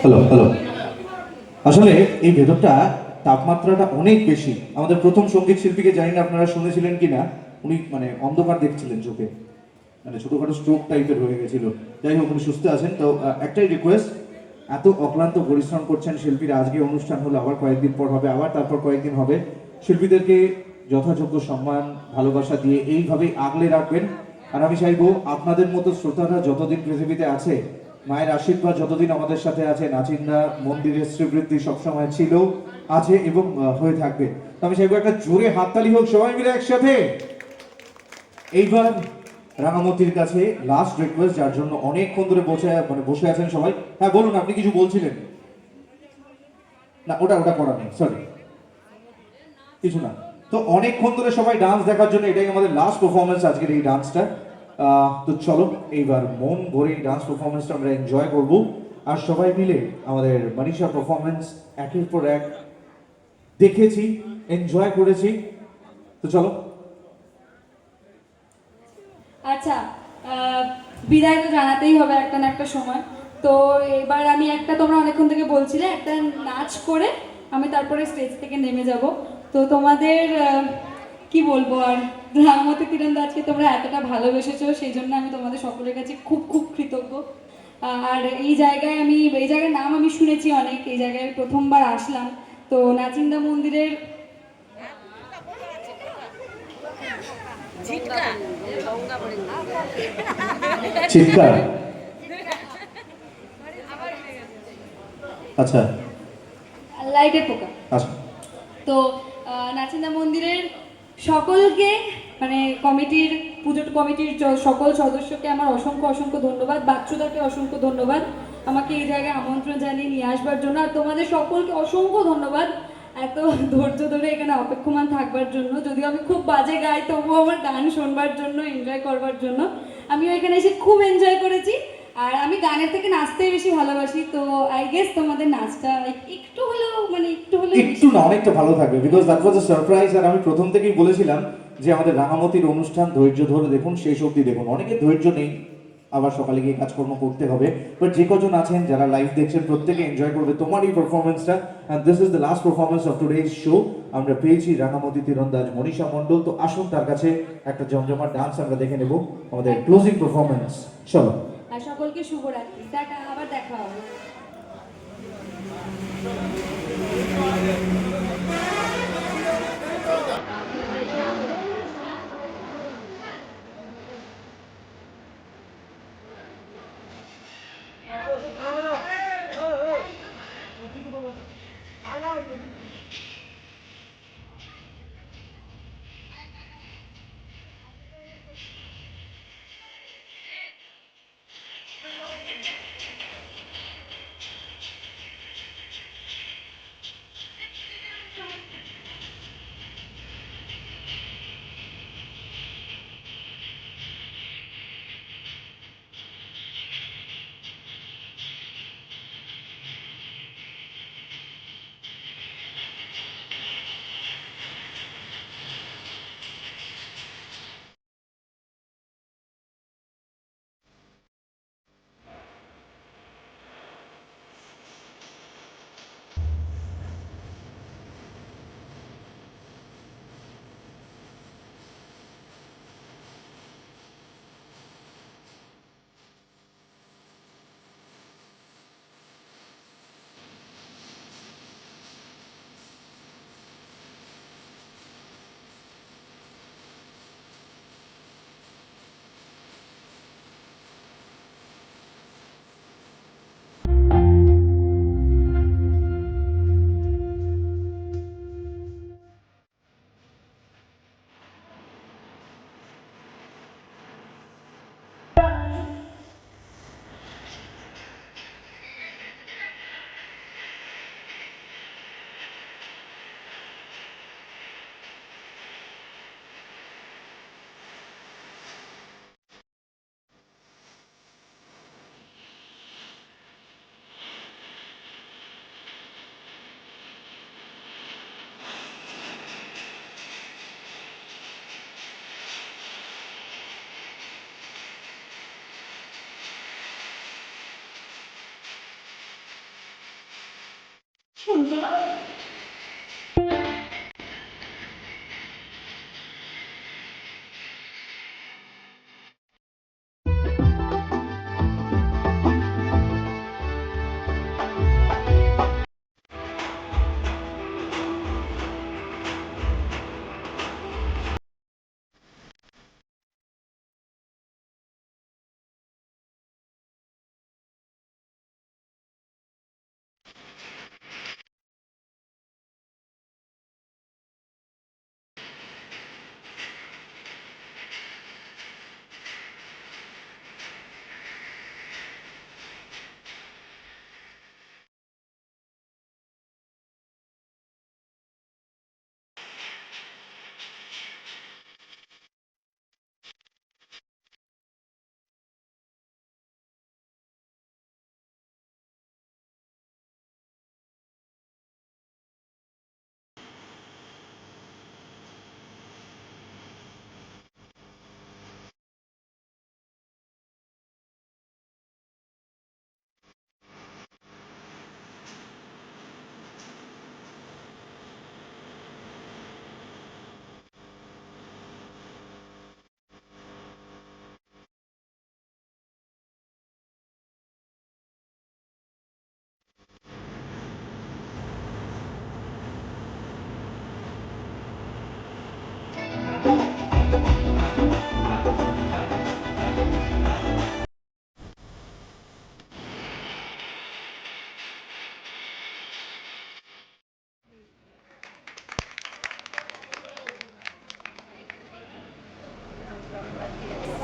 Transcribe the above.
Hello hello আসলে এই ভেতরটা তাপমাত্রাটা অনেক বেশি। আমাদের প্রথম সংগীত শিল্পীকে জানি না আপনারা শুনেছিলেন কিনা, উনি মানে অন্ধকার দেখছিলেন চোখে। মানে ছোটখাটো স্ট্রোক টাইপের হয়ে গেছিল। যাই হোক, উনি সুস্থ আছেন। তো একটাই রিকোয়েস্ট এত অক্লান্ত পরিশ্রম করছেন শিল্পীরা, আজকে অনুষ্ঠান হলো, আবার কয়েকদিন পর হবে, আবার তারপর কয়েকদিন হবে। শিল্পীদেরকে যথাযোগ্য সম্মান, ভালোবাসা দিয়ে এইভাবেই আগলে রাখবেন। আর আমি চাইব আপনাদের মতো শ্রোতারা যতদিন পৃথিবীতে আছে মায়ের আশীর্বাদ যতদিন আমাদের সাথে আছে নাচিন্দা মন্দিরের শ্রীবৃদ্ধি সবসময় ছিল, আছে এবং হয়ে থাকবে। আমি চাইব একটা জোরে হাততালি হোক, সবাই মিলে একসাথে। এইবার রাঙামতির কাছে লাস্ট রিকোয়েস্ট যার জন্য অনেকক্ষণ ধরে বসে মানে বসে আছেন সবাই। হ্যাঁ বলুন, আপনি কিছু বলছিলেন? না, ওটা ওটা করা নেই সরি কিছু না। তো অনেকক্ষণ ধরে সবাই ডান্স দেখার জন্য, এটাই আমাদের লাস্ট পারফরমেন্স আজকের এই ডান্সটা তো চলো, এইবার মন ভরে এই ডান্স পারফরমেন্সটা আমরা এনজয় করব। আর সবাই মিলে আমাদের মানিষা পারফরমেন্স একের পর এক দেখেছি এনজয় করেছি। তো চলো। আচ্ছা বিদায় তো জানাতেই হবে একটা না একটা সময়। তো এবার আমি একটা তোমরা অনেকক্ষণ থেকে বলছিলে, একটা নাচ করে আমি তারপরে স্টেজ থেকে নেমে যাব। তো তোমাদের কি বলব আর? রামমতি তীরন্দাজকে তোমরা এতটা ভালোবেসেছো সেই জন্য আমি তোমাদের সকলের কাছে খুব খুব কৃতজ্ঞ। আর এই জায়গায় আমি এই জায়গার নাম আমি শুনেছি অনেক এই জায়গায় আমি প্রথমবার আসলাম। তো নাচিন্দা মন্দিরের চিৎকার। আচ্ছা। লাইটের পোকা। আচ্ছা। তো নাচিন্দা মন্দিরের সকলকে মানে কমিটির, পুজোর কমিটির সকল সদস্যকে আমার অসংখ্য অসংখ্য ধন্যবাদ। বাচ্চুদাকে অসংখ্য ধন্যবাদ। আমাকে এই জায়গায় আমন্ত্রণ জানিয়ে নিয়ে আসবার জন্য। আর তোমাদের সকলকে অসংখ্য ধন্যবাদ। এত ধৈর্য ধরে এখানে অপেক্ষমান থাকবার জন্য। যদিও আমি খুব বাজে গাই, তবুও আমার গান শোনবার জন্য এনজয় করবার জন্য। আমিও এখানে এসে খুব এনজয় করেছি। আর আমি গানের থেকে নাচতেই বেশি ভালোবাসি, তো আই গেস তোমাদের নাচটা একটু হলেও মানে একটু হলেও একটু না, অনেকটা ভালো থাকবে because that was a surprise আর আমি প্রথম থেকেই বলেছিলাম যে আমাদের রাঙামতির অনুষ্ঠান, ধৈর্য ধরে দেখুন, শেষ অবধি দেখুন। অনেকে ধৈর্য নেই, আবার সকালে গিয়ে কাজকর্ম করতে হবে বাট যে কজন আছেন, যারা লাইভ দেখছেন, প্রত্যেকে এনজয় করবে তোমার এই পারফরমেন্সটা and this is the last performance of today's show আমরা পেয়েছি রাঙামতি তীরন্দাজ মনীষা মণ্ডল, তো আসুন তার কাছে একটা জমজমাট ডান্স আমরা দেখে নেব, আমাদের ক্লোজিং পারফরমেন্স চলো। আর সকলকে শুভরাত্রি। টাটা আবার দেখা হবে। শুনছো না